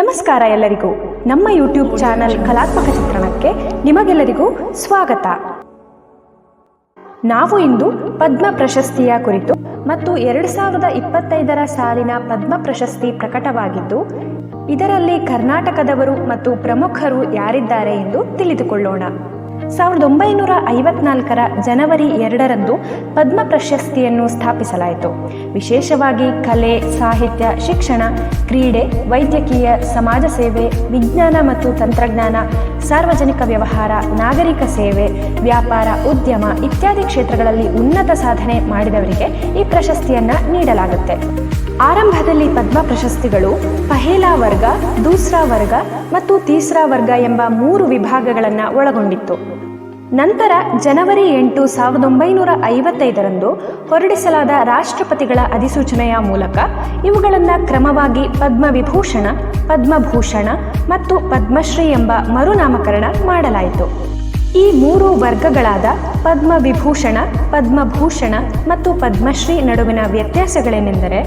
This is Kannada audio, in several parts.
ನಮಸ್ಕಾರ ಎಲ್ಲರಿಗೂ. ನಮ್ಮ ಯೂಟ್ಯೂಬ್ ಚಾನಲ್ ಕಲಾತ್ಮಕ ಚಿತ್ರಣಕ್ಕೆ ನಿಮಗೆಲ್ಲರಿಗೂ ಸ್ವಾಗತ. ನಾವು ಇಂದು ಪದ್ಮ ಪ್ರಶಸ್ತಿಯ ಕುರಿತು ಮತ್ತು ಎರಡು ಸಾವಿರದ ಇಪ್ಪತ್ತೈದರ ಸಾಲಿನ ಪದ್ಮ ಪ್ರಶಸ್ತಿ ಪ್ರಕಟವಾಗಿದ್ದು, ಇದರಲ್ಲಿ ಕರ್ನಾಟಕದವರು ಮತ್ತು ಪ್ರಮುಖರು ಯಾರಿದ್ದಾರೆ ಎಂದು ತಿಳಿದುಕೊಳ್ಳೋಣ. ಸಾವಿರದ ಒಂಬೈನೂರ ಐವತ್ನಾಲ್ಕರ ಜನವರಿ ಎರಡರಂದು ಪದ್ಮ ಪ್ರಶಸ್ತಿಯನ್ನು ಸ್ಥಾಪಿಸಲಾಯಿತು. ವಿಶೇಷವಾಗಿ ಕಲೆ, ಸಾಹಿತ್ಯ, ಶಿಕ್ಷಣ, ಕ್ರೀಡೆ, ವೈದ್ಯಕೀಯ, ಸಮಾಜ ಸೇವೆ, ವಿಜ್ಞಾನ ಮತ್ತು ತಂತ್ರಜ್ಞಾನ, ಸಾರ್ವಜನಿಕ ವ್ಯವಹಾರ, ನಾಗರಿಕ ಸೇವೆ, ವ್ಯಾಪಾರ, ಉದ್ಯಮ ಇತ್ಯಾದಿ ಕ್ಷೇತ್ರಗಳಲ್ಲಿ ಉನ್ನತ ಸಾಧನೆ ಮಾಡಿದವರಿಗೆ ಈ ಪ್ರಶಸ್ತಿಯನ್ನು ನೀಡಲಾಗುತ್ತೆ. ಆರಂಭದಲ್ಲಿ ಪದ್ಮ ಪ್ರಶಸ್ತಿಗಳು ಪಹೇಲಾ ವರ್ಗ, ದೂಸ್ರಾ ವರ್ಗ ಮತ್ತು ತೀಸ್ರಾ ವರ್ಗ ಎಂಬ ಮೂರು ವಿಭಾಗಗಳನ್ನು ಒಳಗೊಂಡಿತ್ತು. ನಂತರ ಜನವರಿ ಎಂಟು ಸಾವಿರದ ಒಂಬೈನೂರ ಐವತ್ತೈದರಂದು ಹೊರಡಿಸಲಾದ ರಾಷ್ಟ್ರಪತಿಗಳ ಅಧಿಸೂಚನೆಯ ಮೂಲಕ ಇವುಗಳನ್ನು ಕ್ರಮವಾಗಿ ಪದ್ಮವಿಭೂಷಣ, ಪದ್ಮಭೂಷಣ ಮತ್ತು ಪದ್ಮಶ್ರೀ ಎಂಬ ಮರುನಾಮಕರಣ ಮಾಡಲಾಯಿತು. ಈ ಮೂರು ವರ್ಗಗಳಾದ ಪದ್ಮವಿಭೂಷಣ, ಪದ್ಮಭೂಷಣ ಮತ್ತು ಪದ್ಮಶ್ರೀ ನಡುವಿನ ವ್ಯತ್ಯಾಸಗಳೇನೆಂದರೆ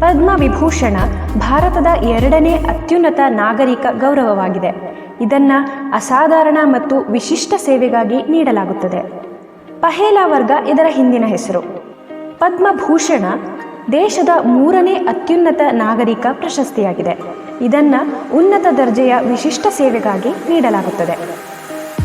ಪದ್ಮವಿಭೂಷಣ ಭಾರತದ ಎರಡನೇ ಅತ್ಯುನ್ನತ ನಾಗರಿಕ ಗೌರವವಾಗಿದೆ. ಇದನ್ನ ಅಸಾಧಾರಣ ಮತ್ತು ವಿಶಿಷ್ಟ ಸೇವೆಗಾಗಿ ನೀಡಲಾಗುತ್ತದೆ. ಪಹೇಲಾ ವರ್ಗ ಇದರ ಹಿಂದಿನ ಹೆಸರು. ಪದ್ಮಭೂಷಣ ದೇಶದ ಮೂರನೇ ಅತ್ಯುನ್ನತ ನಾಗರಿಕ ಪ್ರಶಸ್ತಿಯಾಗಿದೆ. ಇದನ್ನ ಉನ್ನತ ದರ್ಜೆಯ ವಿಶಿಷ್ಟ ಸೇವೆಗಾಗಿ ನೀಡಲಾಗುತ್ತದೆ.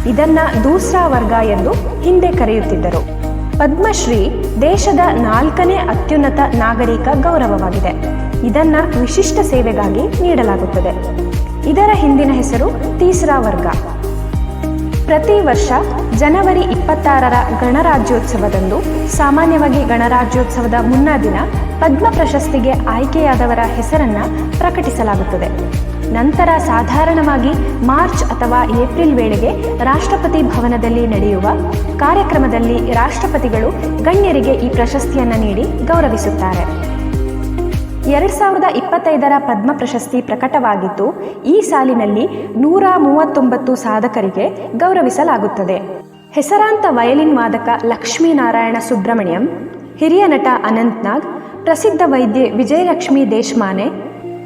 ಇದನ್ನ ದೂಸ್ರಾ ವರ್ಗ ಎಂದು ಹಿಂದೆ ಕರೆಯುತ್ತಿದ್ದರು. ಪದ್ಮಶ್ರೀ ದೇಶದ ನಾಲ್ಕನೇ ಅತ್ಯುನ್ನತ ನಾಗರಿಕ ಗೌರವವಾಗಿದೆ. ಇದನ್ನ ವಿಶಿಷ್ಟ ಸೇವೆಗಾಗಿ ನೀಡಲಾಗುತ್ತದೆ. ಇದರ ಹಿಂದಿನ ಹೆಸರು ತೀಸರಾ ವರ್ಗ. ಪ್ರತಿ ವರ್ಷ ಜನವರಿ ಇಪ್ಪತ್ತಾರರ ಗಣರಾಜ್ಯೋತ್ಸವದಂದು ಸಾಮಾನ್ಯವಾಗಿ ಗಣರಾಜ್ಯೋತ್ಸವದ ಮುನ್ನಾ ದಿನ ಪದ್ಮ ಪ್ರಶಸ್ತಿಗೆ ಆಯ್ಕೆಯಾದವರ ಹೆಸರನ್ನ ಪ್ರಕಟಿಸಲಾಗುತ್ತದೆ. ನಂತರ ಸಾಧಾರಣವಾಗಿ ಮಾರ್ಚ್ ಅಥವಾ ಏಪ್ರಿಲ್ ವೇಳೆಗೆ ರಾಷ್ಟ್ರಪತಿ ಭವನದಲ್ಲಿ ನಡೆಯುವ ಕಾರ್ಯಕ್ರಮದಲ್ಲಿ ರಾಷ್ಟ್ರಪತಿಗಳು ಗಣ್ಯರಿಗೆ ಈ ಪ್ರಶಸ್ತಿಯನ್ನು ನೀಡಿ ಗೌರವಿಸುತ್ತಾರೆ. ಎರಡ್ ಸಾವಿರದ ಇಪ್ಪತ್ತೈದರ ಪದ್ಮ ಪ್ರಶಸ್ತಿ ಪ್ರಕಟವಾಗಿದ್ದು, ಈ ಸಾಲಿನಲ್ಲಿ ನೂರ ಮೂವತ್ತೊಂಬತ್ತು ಸಾಧಕರಿಗೆ ಗೌರವಿಸಲಾಗುತ್ತದೆ. ಹೆಸರಾಂತ ವಯಲಿನ್ ವಾದಕ ಲಕ್ಷ್ಮೀನಾರಾಯಣ ಸುಬ್ರಹ್ಮಣ್ಯಂ, ಹಿರಿಯ ನಟ ಅನಂತ್ನಾಗ್, ಪ್ರಸಿದ್ಧ ವೈದ್ಯೆ ವಿಜಯಲಕ್ಷ್ಮಿ ದೇಶಮಾನೆ,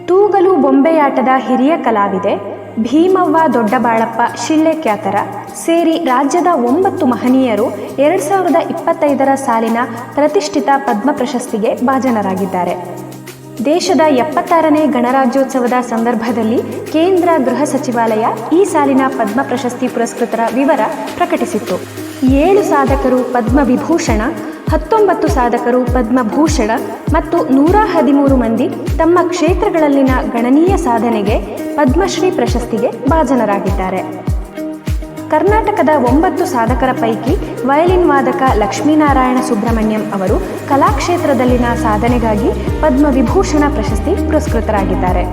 ತೂಗಲು ಬೊಂಬೆಯಾಟದ ಹಿರಿಯ ಕಲಾವಿದೆ ಭೀಮವ್ವ ದೊಡ್ಡಬಾಳಪ್ಪ ಶಿಳ್ಳೆಕ್ಯಾತರ ಸೇರಿ ರಾಜ್ಯದ ಒಂಬತ್ತು ಮಹನೀಯರು ಎರಡು ಸಾವಿರದ ಇಪ್ಪತ್ತೈದರ ಸಾಲಿನ ಪ್ರತಿಷ್ಠಿತ ಪದ್ಮ ಪ್ರಶಸ್ತಿಗೆ ಭಾಜನರಾಗಿದ್ದಾರೆ. ದೇಶದ ಎಪ್ಪತ್ತಾರನೇ ಗಣರಾಜ್ಯೋತ್ಸವದ ಸಂದರ್ಭದಲ್ಲಿ ಕೇಂದ್ರ ಗೃಹ ಸಚಿವಾಲಯ ಈ ಸಾಲಿನ ಪದ್ಮ ಪ್ರಶಸ್ತಿ ಪುರಸ್ಕೃತರ ವಿವರ ಪ್ರಕಟಿಸಿತ್ತು. ಏಳು ಸಾಧಕರು ಪದ್ಮ ವಿಭೂಷಣ, ಹತ್ತೊಂಬತ್ತು ಸಾಧಕರು ಪದ್ಮಭೂಷಣ ಮತ್ತು ನೂರ ಹದಿಮೂರು ಮಂದಿ ತಮ್ಮ ಕ್ಷೇತ್ರಗಳಲ್ಲಿನ ಗಣನೀಯ ಸಾಧನೆಗೆ ಪದ್ಮಶ್ರೀ ಪ್ರಶಸ್ತಿಗೆ ಭಾಜನರಾಗಿದ್ದಾರೆ. ಕರ್ನಾಟಕದ ಒಂಬತ್ತು ಸಾಧಕರ ಪೈಕಿ ವಯಲಿನ್ ವಾದಕ ಲಕ್ಷ್ಮೀನಾರಾಯಣ ಸುಬ್ರಹ್ಮಣ್ಯಂ ಅವರು ಕಲಾಕ್ಷೇತ್ರದಲ್ಲಿನ ಸಾಧನೆಗಾಗಿ ಪದ್ಮವಿಭೂಷಣ ಪ್ರಶಸ್ತಿ ಪುರಸ್ಕೃತರಾಗಿದ್ದಾರೆ.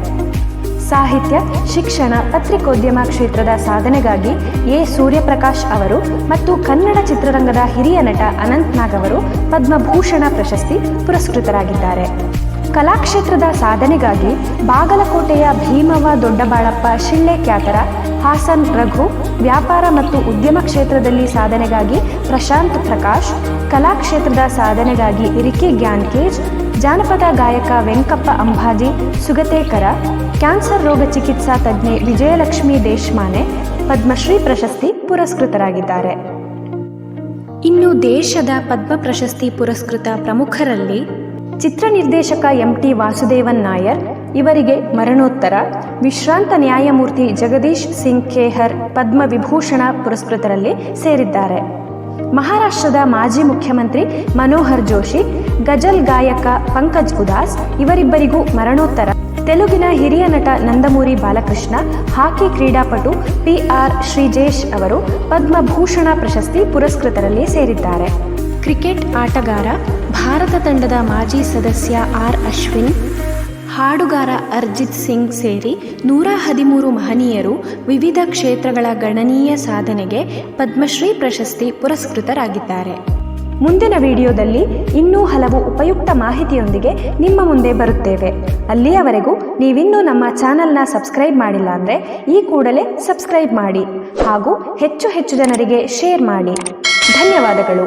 ಸಾಹಿತ್ಯ, ಶಿಕ್ಷಣ, ಪತ್ರಿಕೋದ್ಯಮ ಕ್ಷೇತ್ರದ ಸಾಧನೆಗಾಗಿ ಎ. ಸೂರ್ಯಪ್ರಕಾಶ್ ಅವರು ಮತ್ತು ಕನ್ನಡ ಚಿತ್ರರಂಗದ ಹಿರಿಯ ನಟ ಅನಂತ್ನಾಗ್ ಅವರು ಪದ್ಮಭೂಷಣ ಪ್ರಶಸ್ತಿ ಪುರಸ್ಕೃತರಾಗಿದ್ದಾರೆ. ಕಲಾಕ್ಷೇತ್ರದ ಸಾಧನೆಗಾಗಿ ಬಾಗಲಕೋಟೆಯ ಭೀಮವ ದೊಡ್ಡಬಾಳಪ್ಪ ಶಿಳ್ಳೆ ಖ್ಯಾತರ ಹಾಸನ್ ರಘು, ವ್ಯಾಪಾರ ಮತ್ತು ಉದ್ಯಮ ಕ್ಷೇತ್ರದಲ್ಲಿ ಸಾಧನೆಗಾಗಿ ಪ್ರಶಾಂತ್ ಪ್ರಕಾಶ್, ಕಲಾಕ್ಷೇತ್ರದ ಸಾಧನೆಗಾಗಿ ರಿಕಿ ಗ್ಯಾನ್ಕೇಜ್, ಜಾನಪದ ಗಾಯಕ ವೆಂಕಪ್ಪ ಅಂಬಾಜಿ, ಸುಗತೇಕರ, ಕ್ಯಾನ್ಸರ್ ರೋಗ ಚಿಕಿತ್ಸಾ ತಜ್ಞೆ ವಿಜಯಲಕ್ಷ್ಮಿ ದೇಶಮಾನೆ, ಪದ್ಮಶ್ರೀ ಪ್ರಶಸ್ತಿ ಪುರಸ್ಕೃತರಾಗಿದ್ದಾರೆ. ಇನ್ನು ದೇಶದ ಪದ್ಮ ಪ್ರಶಸ್ತಿ ಪುರಸ್ಕೃತ ಪ್ರಮುಖರಲ್ಲಿ ಚಿತ್ರ ನಿರ್ದೇಶಕ ಎಂ ಟಿ ವಾಸುದೇವನ್ ನಾಯರ್, ಇವರಿಗೆ ಮರಣೋತ್ತರ, ವಿಶ್ರಾಂತ ನ್ಯಾಯಮೂರ್ತಿ ಜಗದೀಶ್ ಸಿಂಗ್ ಖೇಹರ್ ಪದ್ಮವಿಭೂಷಣ ಪುರಸ್ಕೃತರಲ್ಲಿ ಸೇರಿದ್ದಾರೆ. ಮಹಾರಾಷ್ಟ್ರದ ಮಾಜಿ ಮುಖ್ಯಮಂತ್ರಿ ಮನೋಹರ್ ಜೋಶಿ, ಗಜಲ್ ಗಾಯಕ ಪಂಕಜ್ ಉದಾಸ್ ಇವರಿಬ್ಬರಿಗೂ ಮರಣೋತ್ತರ. ತೆಲುಗಿನ ಹಿರಿಯ ನಟ ನಂದಮೂರಿ ಬಾಲಕೃಷ್ಣ, ಹಾಕಿ ಕ್ರೀಡಾಪಟು ಪಿ ಆರ್ ಶ್ರೀಜೇಶ್ ಅವರು ಪದ್ಮಭೂಷಣ ಪ್ರಶಸ್ತಿ ಪುರಸ್ಕೃತರಲ್ಲಿ ಸೇರಿದ್ದಾರೆ. ಕ್ರಿಕೆಟ್ ಆಟಗಾರ, ಭಾರತ ತಂಡದ ಮಾಜಿ ಸದಸ್ಯ ಆರ್ ಅಶ್ವಿನ್, ಹಾಡುಗಾರ ಅರ್ಜಿತ್ ಸಿಂಗ್ ಸೇರಿ ನೂರ ಹದಿಮೂರು ಮಹನೀಯರು ವಿವಿಧ ಕ್ಷೇತ್ರಗಳ ಗಣನೀಯ ಸಾಧನೆಗೆ ಪದ್ಮಶ್ರೀ ಪ್ರಶಸ್ತಿ ಪುರಸ್ಕೃತರಾಗಿದ್ದಾರೆ. ಮುಂದಿನ ವಿಡಿಯೋದಲ್ಲಿ ಇನ್ನೂ ಹಲವು ಉಪಯುಕ್ತ ಮಾಹಿತಿಯೊಂದಿಗೆ ನಿಮ್ಮ ಮುಂದೆ ಬರುತ್ತೇವೆ. ಅಲ್ಲಿಯವರೆಗೂ ನೀವಿನ್ನೂ ನಮ್ಮ ಚಾನಲ್ನ ಸಬ್ಸ್ಕ್ರೈಬ್ ಮಾಡಿಲ್ಲ ಅಂದರೆ ಈ ಕೂಡಲೇ ಸಬ್ಸ್ಕ್ರೈಬ್ ಮಾಡಿ ಹಾಗೂ ಹೆಚ್ಚು ಹೆಚ್ಚು ಜನರಿಗೆ ಶೇರ್ ಮಾಡಿ. ಧನ್ಯವಾದಗಳು.